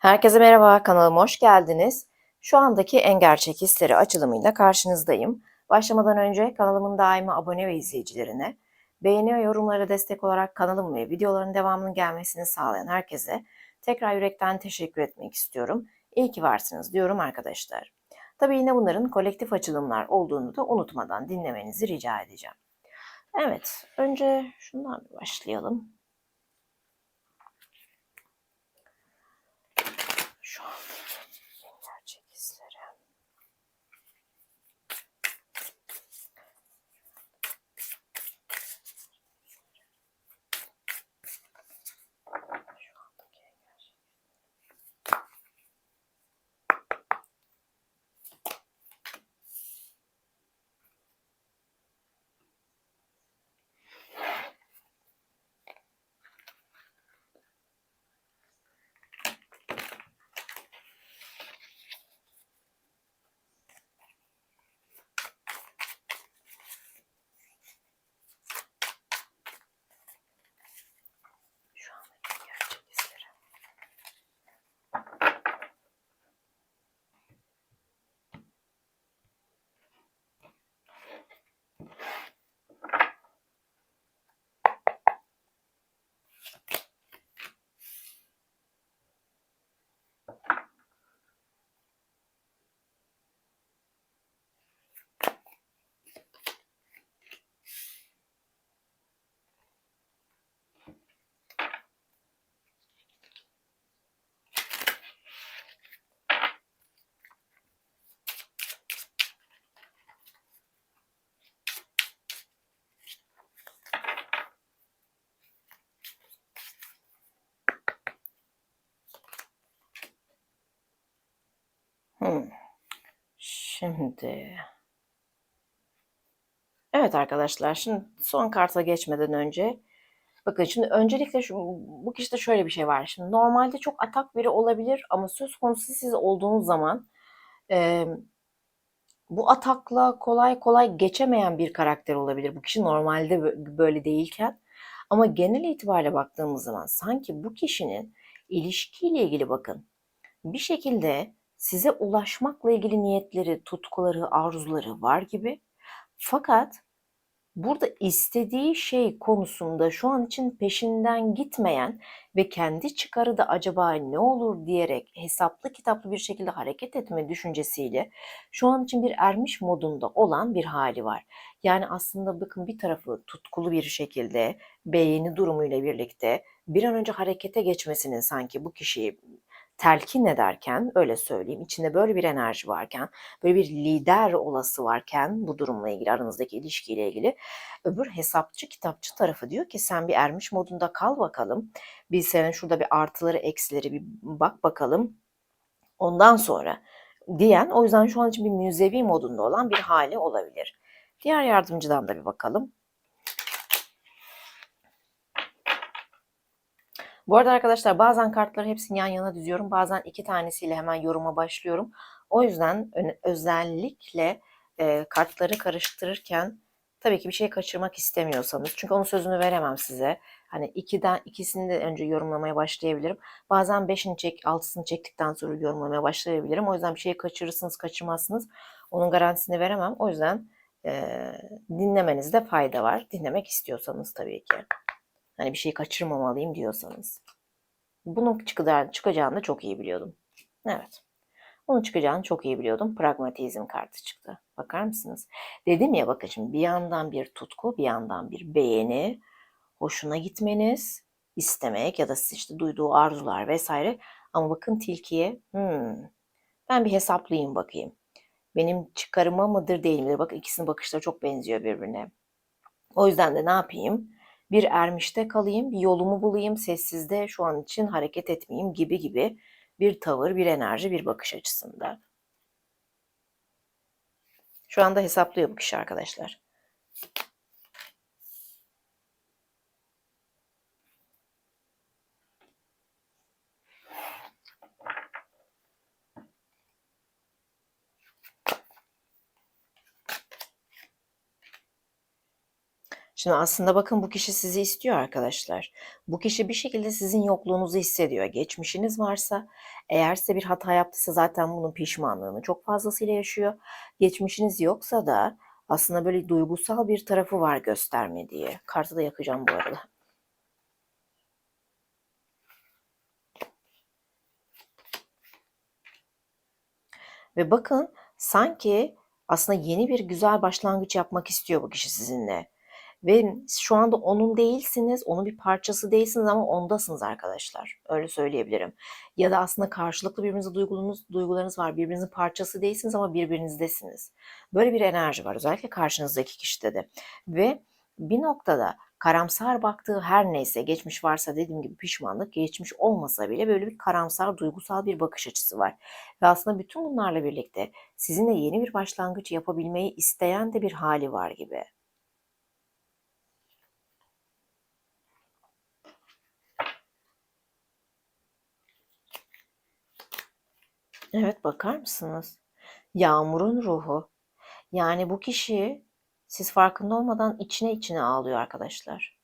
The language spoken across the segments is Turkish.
Herkese merhaba, kanalıma hoş geldiniz. Şu andaki en gerçek hisleri açılımıyla karşınızdayım. Başlamadan önce kanalımın daima abone ve izleyicilerine, beğeni ve yorumlara destek olarak kanalım ve videoların devamının gelmesini sağlayan herkese tekrar yürekten teşekkür etmek istiyorum. İyi ki varsınız diyorum arkadaşlar. Tabii yine bunların kolektif açılımlar olduğunu da unutmadan dinlemenizi rica edeceğim. Evet, önce şundan bir başlayalım. Şu Hmm. Şimdi Evet arkadaşlar şimdi son karta geçmeden önce bakın şimdi öncelikle şu, bu kişide şöyle bir şey var. Şimdi normalde çok atak biri olabilir ama söz konusu siz olduğunuz zaman e, bu atakla kolay kolay geçemeyen bir karakter olabilir. Bu kişi normalde bö- böyle değilken ama genel itibariyle baktığımız zaman sanki bu kişinin ilişkiyle ilgili bakın bir şekilde size ulaşmakla ilgili niyetleri, tutkuları, arzuları var gibi. Fakat burada istediği şey konusunda şu an için peşinden gitmeyen ve kendi çıkarı da acaba ne olur diyerek hesaplı kitaplı bir şekilde hareket etme düşüncesiyle şu an için bir ermiş modunda olan bir hali var. Yani aslında bakın bir tarafı tutkulu bir şekilde beğeni durumuyla birlikte bir an önce harekete geçmesini sanki bu kişiyi telkin ederken öyle söyleyeyim içinde böyle bir enerji varken böyle bir lider olası varken bu durumla ilgili aranızdaki ilişkiyle ilgili öbür hesapçı kitapçı tarafı diyor ki sen bir ermiş modunda kal bakalım bir senin şurada bir artıları eksileri bir bak bakalım ondan sonra diyen o yüzden şu an için bir müzevi modunda olan bir hali olabilir. Diğer yardımcıdan da bir bakalım. Bu arada arkadaşlar bazen kartları hepsini yan yana diziyorum. Bazen iki tanesiyle hemen yoruma başlıyorum. O yüzden özellikle e, kartları karıştırırken tabii ki bir şey kaçırmak istemiyorsanız. Çünkü onun sözünü veremem size. Hani ikiden ikisini de önce yorumlamaya başlayabilirim. Bazen beşini çek, altısını çektikten sonra yorumlamaya başlayabilirim. O yüzden bir şeyi kaçırırsınız, kaçırmazsınız. Onun garantisini veremem. O yüzden e, dinlemenizde fayda var. Dinlemek istiyorsanız tabii ki. Hani bir şey kaçırmamalıyım diyorsanız. Bunun çıkacağını, da çok iyi biliyordum. Evet. Bunun çıkacağını çok iyi biliyordum. Pragmatizm kartı çıktı. Bakar mısınız? Dedim ya bakın şimdi bir yandan bir tutku, bir yandan bir beğeni, hoşuna gitmeniz, istemek ya da işte duyduğu arzular vesaire. Ama bakın tilkiye, hmm, ben bir hesaplayayım bakayım. Benim çıkarıma mıdır değil midir? Bak ikisinin bakışları çok benziyor birbirine. O yüzden de ne yapayım? Bir ermişte kalayım, bir yolumu bulayım, sessizde şu an için hareket etmeyeyim gibi gibi bir tavır, bir enerji, bir bakış açısında. Şu anda hesaplıyor bu kişi arkadaşlar. Şimdi aslında bakın bu kişi sizi istiyor arkadaşlar. Bu kişi bir şekilde sizin yokluğunuzu hissediyor. Geçmişiniz varsa, eğer size bir hata yaptıysa zaten bunun pişmanlığını çok fazlasıyla yaşıyor. Geçmişiniz yoksa da aslında böyle duygusal bir tarafı var göstermediği. Kartı da yakacağım bu arada. Ve bakın sanki aslında yeni bir güzel başlangıç yapmak istiyor bu kişi sizinle. Ve şu anda onun değilsiniz, onun bir parçası değilsiniz ama ondasınız arkadaşlar. Öyle söyleyebilirim. Ya da aslında karşılıklı birbirinize duygularınız, duygularınız var. Birbirinizin parçası değilsiniz ama birbirinizdesiniz. Böyle bir enerji var özellikle karşınızdaki kişide de. Ve bir noktada karamsar baktığı her neyse, geçmiş varsa dediğim gibi pişmanlık, geçmiş olmasa bile böyle bir karamsar, duygusal bir bakış açısı var. Ve aslında bütün bunlarla birlikte sizinle yeni bir başlangıç yapabilmeyi isteyen de bir hali var gibi. Evet bakar mısınız? Yağmurun ruhu. Yani bu kişi siz farkında olmadan içine içine ağlıyor arkadaşlar.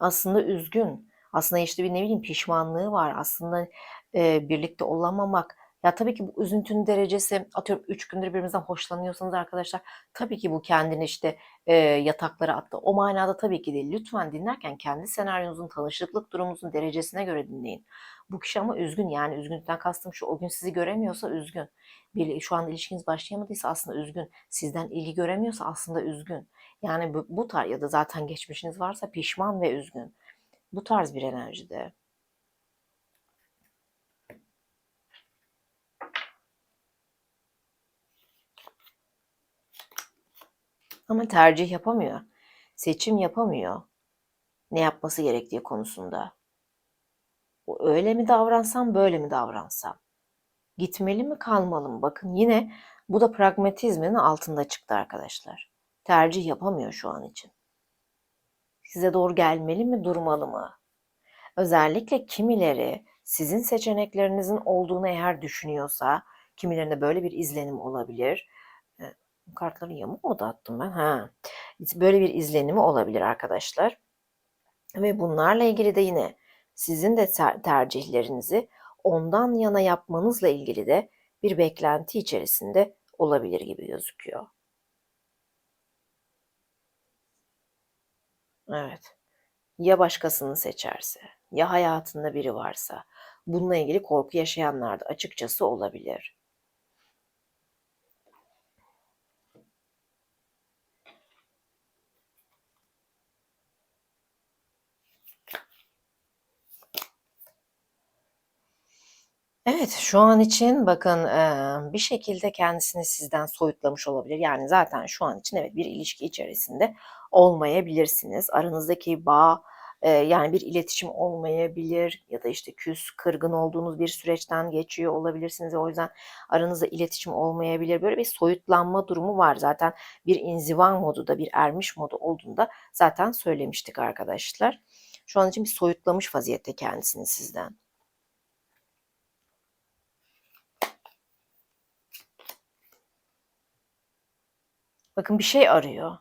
Aslında üzgün. Aslında işte bir ne bileyim pişmanlığı var. Aslında e, birlikte olamamak. Ya tabii ki bu üzüntünün derecesi atıyorum 3 gündür birbirinizden hoşlanıyorsanız arkadaşlar tabii ki bu kendini işte e, yataklara attı. O manada tabii ki değil. Lütfen dinlerken kendi senaryonuzun tanışıklık durumunuzun derecesine göre dinleyin. Bu kişi ama üzgün yani üzgünlükten kastım şu o gün sizi göremiyorsa üzgün. Bir, şu anda ilişkiniz başlayamadıysa aslında üzgün. Sizden ilgi göremiyorsa aslında üzgün. Yani bu, bu tarz ya da zaten geçmişiniz varsa pişman ve üzgün. Bu tarz bir enerjide. Ama tercih yapamıyor. Seçim yapamıyor. Ne yapması gerektiği konusunda. Öyle mi davransam, böyle mi davransam? Gitmeli mi, kalmalı mı? Bakın yine bu da pragmatizmin altında çıktı arkadaşlar. Tercih yapamıyor şu an için. Size doğru gelmeli mi, durmalı mı? Özellikle kimileri sizin seçeneklerinizin olduğunu eğer düşünüyorsa, kimilerinde böyle bir izlenim olabilir. Kartları yamuk mu dağıttım ben? Ha. Böyle bir izlenimi olabilir arkadaşlar. Ve bunlarla ilgili de yine sizin de tercihlerinizi ondan yana yapmanızla ilgili de bir beklenti içerisinde olabilir gibi gözüküyor. Evet. Ya başkasını seçerse, ya hayatında biri varsa, bununla ilgili korku yaşayanlar da açıkçası olabilir. Evet, şu an için bakın, bir şekilde kendisini sizden soyutlamış olabilir. Yani zaten şu an için evet bir ilişki içerisinde olmayabilirsiniz. Aranızdaki bağ, yani bir iletişim olmayabilir ya da işte küs, kırgın olduğunuz bir süreçten geçiyor olabilirsiniz o yüzden aranızda iletişim olmayabilir. Böyle bir soyutlanma durumu var. Zaten bir inziva modu da bir ermiş modu olduğunda zaten söylemiştik arkadaşlar. Şu an için bir soyutlamış vaziyette kendisini sizden. Bakın bir şey arıyor.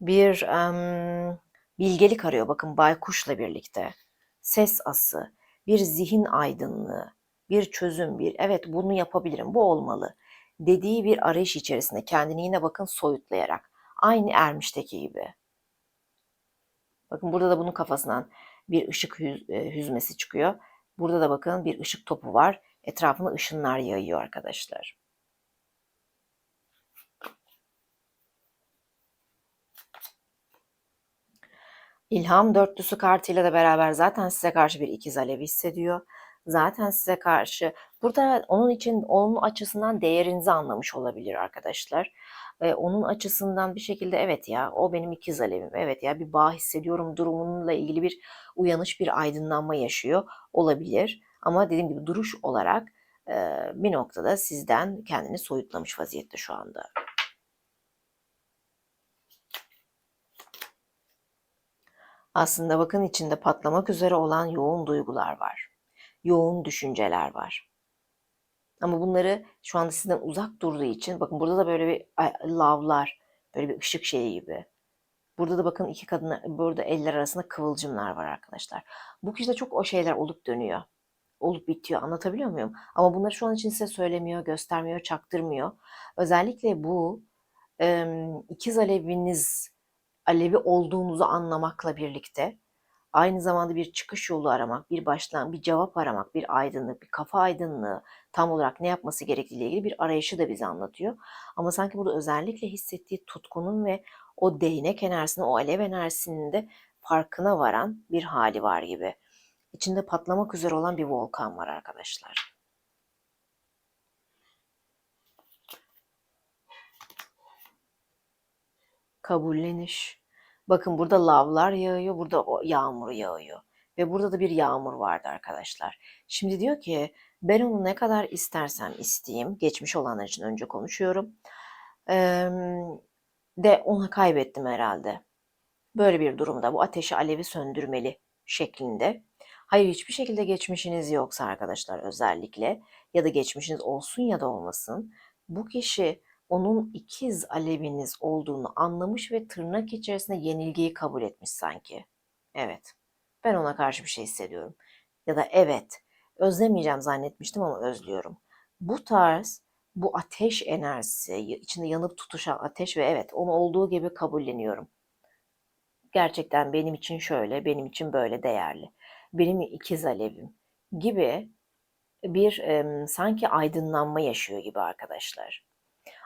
Bir um, bilgelik arıyor. Bakın baykuşla birlikte. Ses ası, bir zihin aydınlığı, bir çözüm, bir evet bunu yapabilirim, bu olmalı dediği bir arayış içerisinde kendini yine bakın soyutlayarak. Aynı Ermiş'teki gibi. Bakın burada da bunun kafasından bir ışık e, hüzmesi çıkıyor. Burada da bakın bir ışık topu var. Etrafına ışınlar yayıyor arkadaşlar. İlham dörtlüsü kartıyla da beraber zaten size karşı bir ikiz alevi hissediyor. Zaten size karşı burada onun için onun açısından değerinizi anlamış olabilir arkadaşlar. Ee, onun açısından bir şekilde evet ya o benim ikiz alevim. Evet ya bir bağ hissediyorum durumunla ilgili bir uyanış bir aydınlanma yaşıyor olabilir. Ama dediğim gibi duruş olarak e, bir noktada sizden kendini soyutlamış vaziyette şu anda. Aslında bakın içinde patlamak üzere olan yoğun duygular var. Yoğun düşünceler var. Ama bunları şu anda sizden uzak durduğu için bakın burada da böyle bir lavlar, Böyle bir ışık şeyi gibi. Burada da bakın iki kadın, burada eller arasında kıvılcımlar var arkadaşlar. Bu kişide çok o şeyler olup dönüyor. Olup bitiyor. Anlatabiliyor muyum? Ama bunları şu an için size söylemiyor, göstermiyor, çaktırmıyor. Özellikle bu ikiz aleviniz, alevi olduğunuzu anlamakla birlikte aynı zamanda bir çıkış yolu aramak, bir başlan, bir cevap aramak, bir aydınlık, bir kafa aydınlığı, tam olarak ne yapması gerektiğiyle ilgili bir arayışı da bize anlatıyor. Ama sanki burada özellikle hissettiği tutkunun ve o değnek enerjisinin, o alev enerjisinin de farkına varan bir hali var gibi. İçinde patlamak üzere olan bir volkan var arkadaşlar. Kabulleniş. Bakın burada lavlar yağıyor, burada yağmur yağıyor. Ve burada da bir yağmur vardı arkadaşlar. Şimdi diyor ki ben onu ne kadar istersem isteyeyim. Geçmiş olanlar için önce konuşuyorum. Ee, de ona kaybettim herhalde. Böyle bir durumda bu ateşi alevi söndürmeli şeklinde. Hayır hiçbir şekilde geçmişiniz yoksa arkadaşlar özellikle ya da geçmişiniz olsun ya da olmasın. Bu kişi onun ikiz aleviniz olduğunu anlamış ve tırnak içerisinde yenilgiyi kabul etmiş sanki. Evet. Ben ona karşı bir şey hissediyorum. Ya da evet. Özlemeyeceğim zannetmiştim ama özlüyorum. Bu tarz bu ateş enerjisi, içinde yanıp tutuşan ateş ve evet onu olduğu gibi kabulleniyorum. Gerçekten benim için şöyle, benim için böyle değerli. Benim ikiz alevim gibi bir e, sanki aydınlanma yaşıyor gibi arkadaşlar.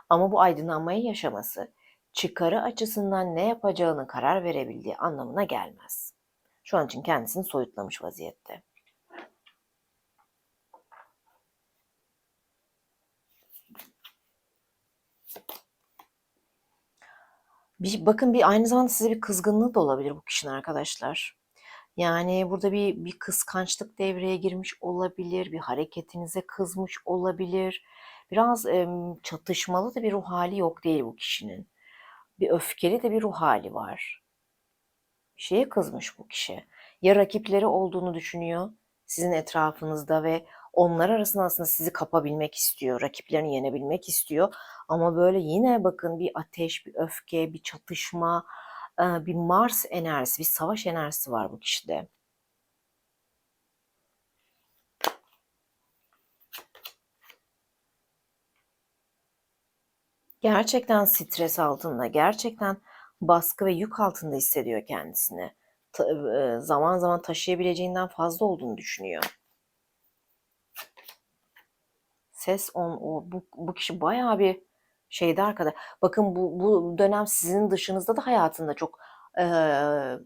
Ama bu aydınlanmayı yaşaması çıkarı açısından ne yapacağını karar verebildiği anlamına gelmez. Şu an için kendisini soyutlamış vaziyette. Bir, bakın bir aynı zamanda size bir kızgınlığı da olabilir bu kişinin arkadaşlar. Yani burada bir bir kıskançlık devreye girmiş olabilir, bir hareketinize kızmış olabilir. Biraz em, çatışmalı da bir ruh hali yok değil bu kişinin. Bir öfkeli de bir ruh hali var. Bir şeye kızmış bu kişi. Ya rakipleri olduğunu düşünüyor sizin etrafınızda ve onlar arasında aslında sizi kapabilmek istiyor, rakiplerini yenebilmek istiyor. Ama böyle yine bakın bir ateş, bir öfke, bir çatışma, bir Mars enerjisi, bir savaş enerjisi var bu kişide. Gerçekten stres altında, gerçekten baskı ve yük altında hissediyor kendisini. zaman zaman taşıyabileceğinden fazla olduğunu düşünüyor. Ses on o bu, bu kişi bayağı bir şeyde arkada. Bakın bu, bu dönem sizin dışınızda da hayatında çok e,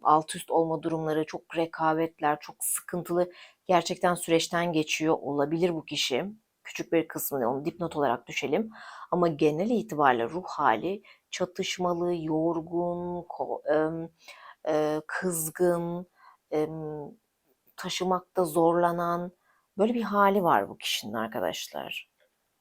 alt üst olma durumları, çok rekabetler, çok sıkıntılı gerçekten süreçten geçiyor olabilir bu kişi. Küçük bir kısmını onu dipnot olarak düşelim. Ama genel itibariyle ruh hali çatışmalı, yorgun, e, kızgın, taşımakta zorlanan böyle bir hali var bu kişinin arkadaşlar.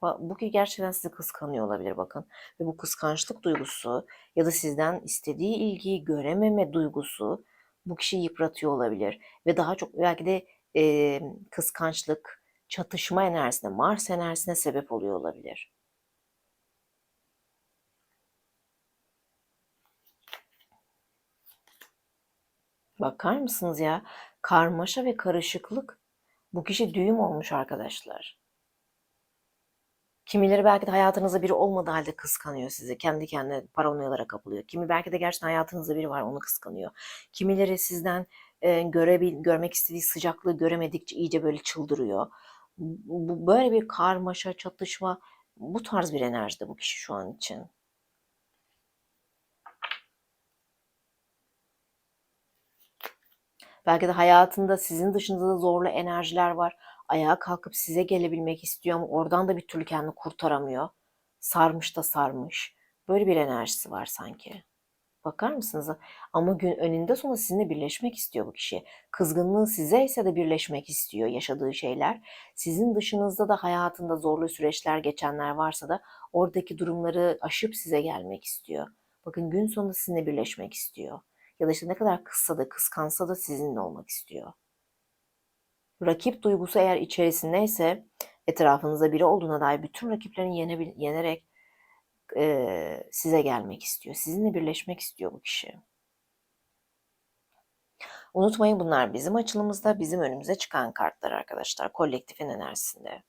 Bu gerçekten sizi kıskanıyor olabilir bakın. Ve bu kıskançlık duygusu ya da sizden istediği ilgiyi görememe duygusu bu kişiyi yıpratıyor olabilir. Ve daha çok belki de e, kıskançlık, çatışma enerjisine, Mars enerjisine sebep oluyor olabilir. Bakar mısınız ya? Karmaşa ve karışıklık. Bu kişi düğüm olmuş arkadaşlar. Kimileri belki de hayatınızda biri olmadığı halde kıskanıyor sizi. Kendi kendine paranoyalara kapılıyor. Kimi belki de gerçekten hayatınızda biri var onu kıskanıyor. Kimileri sizden e, görebil, görmek istediği sıcaklığı göremedikçe iyice böyle çıldırıyor. Bu, böyle bir karmaşa, çatışma bu tarz bir enerjide bu kişi şu an için. Belki de hayatında sizin dışınızda da zorlu enerjiler var ayağa kalkıp size gelebilmek istiyor ama oradan da bir türlü kendini kurtaramıyor. Sarmış da sarmış. Böyle bir enerjisi var sanki. Bakar mısınız? Ama gün önünde sonra sizinle birleşmek istiyor bu kişi. Kızgınlığı size ise de birleşmek istiyor yaşadığı şeyler. Sizin dışınızda da hayatında zorlu süreçler geçenler varsa da oradaki durumları aşıp size gelmek istiyor. Bakın gün sonunda sizinle birleşmek istiyor. Ya da işte ne kadar kızsa da kıskansa da sizinle olmak istiyor rakip duygusu eğer içerisindeyse etrafınızda biri olduğuna dair bütün rakiplerini yenerek e, size gelmek istiyor. Sizinle birleşmek istiyor bu kişi. Unutmayın bunlar bizim açılımızda bizim önümüze çıkan kartlar arkadaşlar. Kolektifin enerjisinde.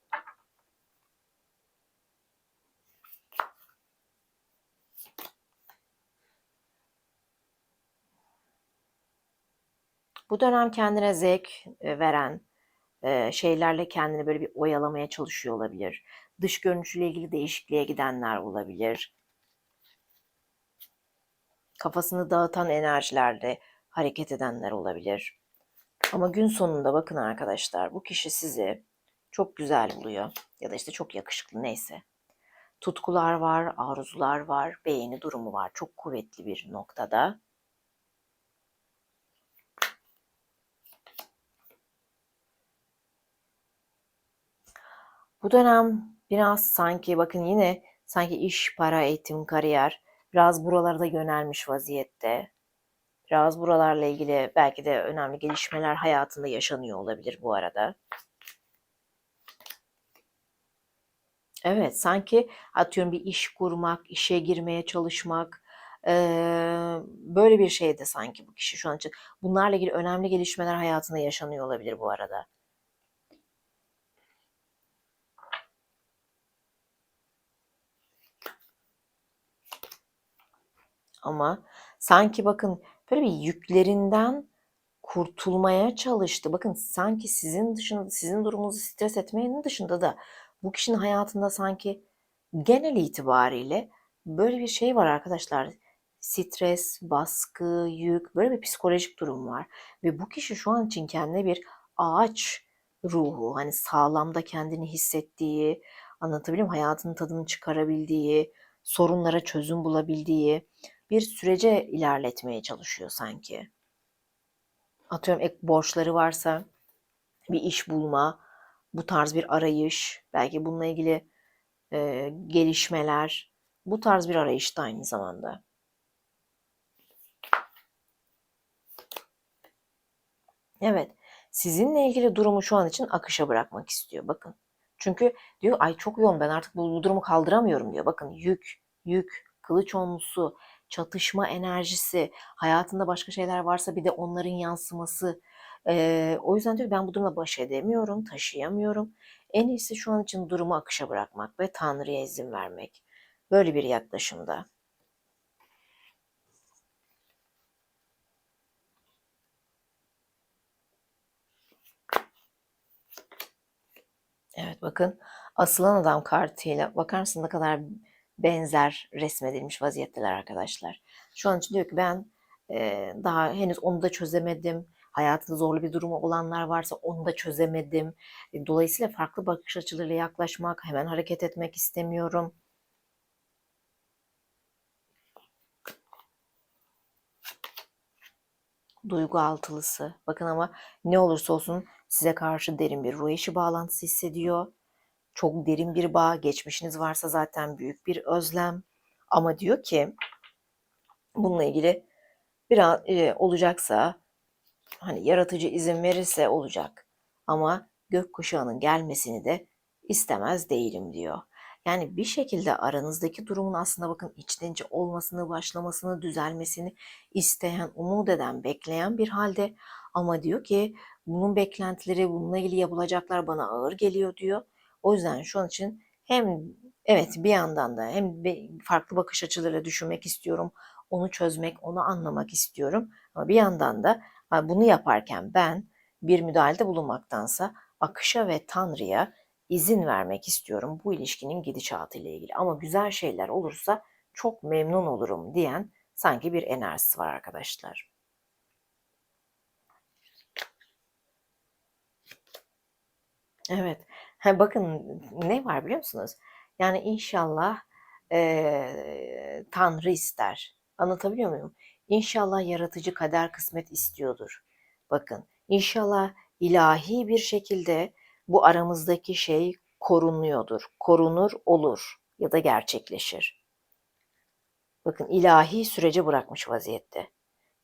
Bu dönem kendine zevk veren şeylerle kendini böyle bir oyalamaya çalışıyor olabilir. Dış görünüşüyle ilgili değişikliğe gidenler olabilir. Kafasını dağıtan enerjilerle hareket edenler olabilir. Ama gün sonunda bakın arkadaşlar bu kişi sizi çok güzel buluyor ya da işte çok yakışıklı neyse. Tutkular var, arzular var, beğeni durumu var. Çok kuvvetli bir noktada. Bu dönem biraz sanki bakın yine sanki iş, para, eğitim, kariyer biraz buralarda yönelmiş vaziyette. Biraz buralarla ilgili belki de önemli gelişmeler hayatında yaşanıyor olabilir bu arada. Evet, sanki atıyorum bir iş kurmak, işe girmeye çalışmak, böyle bir şey de sanki bu kişi şu an için. Bunlarla ilgili önemli gelişmeler hayatında yaşanıyor olabilir bu arada. Ama sanki bakın böyle bir yüklerinden kurtulmaya çalıştı. Bakın sanki sizin dışında, sizin durumunuzu stres etmeyenin dışında da bu kişinin hayatında sanki genel itibariyle böyle bir şey var arkadaşlar. Stres, baskı, yük, böyle bir psikolojik durum var. Ve bu kişi şu an için kendine bir ağaç ruhu, hani sağlamda kendini hissettiği, anlatabiliyor muyum? Hayatının tadını çıkarabildiği, sorunlara çözüm bulabildiği bir sürece ilerletmeye çalışıyor sanki. Atıyorum ek borçları varsa bir iş bulma, bu tarz bir arayış, belki bununla ilgili e, gelişmeler, bu tarz bir arayış da aynı zamanda. Evet, sizinle ilgili durumu şu an için akışa bırakmak istiyor. Bakın. Çünkü diyor ay çok yoğun ben artık bu, bu durumu kaldıramıyorum diyor. Bakın yük, yük, kılıç onlusu, çatışma enerjisi, hayatında başka şeyler varsa bir de onların yansıması. Ee, o yüzden diyor ben bu durumla baş edemiyorum, taşıyamıyorum. En iyisi şu an için durumu akışa bırakmak ve Tanrı'ya izin vermek. Böyle bir yaklaşımda. Evet bakın asılan adam kartıyla bakar mısın ne kadar benzer resmedilmiş vaziyetteler arkadaşlar. Şu an için diyor ki ben e, daha henüz onu da çözemedim. Hayatında zorlu bir durumu olanlar varsa onu da çözemedim. E, dolayısıyla farklı bakış açılarıyla yaklaşmak, hemen hareket etmek istemiyorum. Duygu altılısı. Bakın ama ne olursa olsun size karşı derin bir ruh eşi bağlantısı hissediyor. Çok derin bir bağ, geçmişiniz varsa zaten büyük bir özlem. Ama diyor ki bununla ilgili biraz e, olacaksa hani yaratıcı izin verirse olacak. Ama gökkuşağının gelmesini de istemez değilim diyor. Yani bir şekilde aranızdaki durumun aslında bakın içten içe olmasını, başlamasını, düzelmesini isteyen, umut eden, bekleyen bir halde ama diyor ki bunun beklentileri, bununla ilgili yapılacaklar bana ağır geliyor diyor. O yüzden şu an için hem evet bir yandan da hem farklı bakış açılarıyla düşünmek istiyorum. Onu çözmek, onu anlamak istiyorum. Ama bir yandan da bunu yaparken ben bir müdahalede bulunmaktansa akışa ve Tanrı'ya izin vermek istiyorum bu ilişkinin gidişatı ile ilgili. Ama güzel şeyler olursa çok memnun olurum diyen sanki bir enerjisi var arkadaşlar. Evet. Ha, bakın ne var biliyor musunuz? Yani inşallah e, Tanrı ister. Anlatabiliyor muyum? İnşallah yaratıcı kader kısmet istiyordur. Bakın inşallah ilahi bir şekilde bu aramızdaki şey korunuyordur. Korunur olur ya da gerçekleşir. Bakın ilahi sürece bırakmış vaziyette.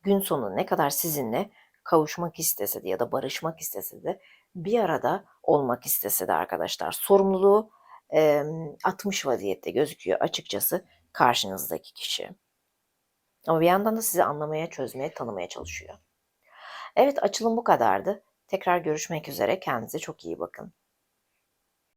Gün sonu ne kadar sizinle kavuşmak istese de ya da barışmak istese de bir arada olmak istese de arkadaşlar sorumluluğu e, atmış vaziyette gözüküyor açıkçası. karşınızdaki kişi. Ama bir yandan da sizi anlamaya, çözmeye, tanımaya çalışıyor. Evet açılım bu kadardı. Tekrar görüşmek üzere. Kendinize çok iyi bakın.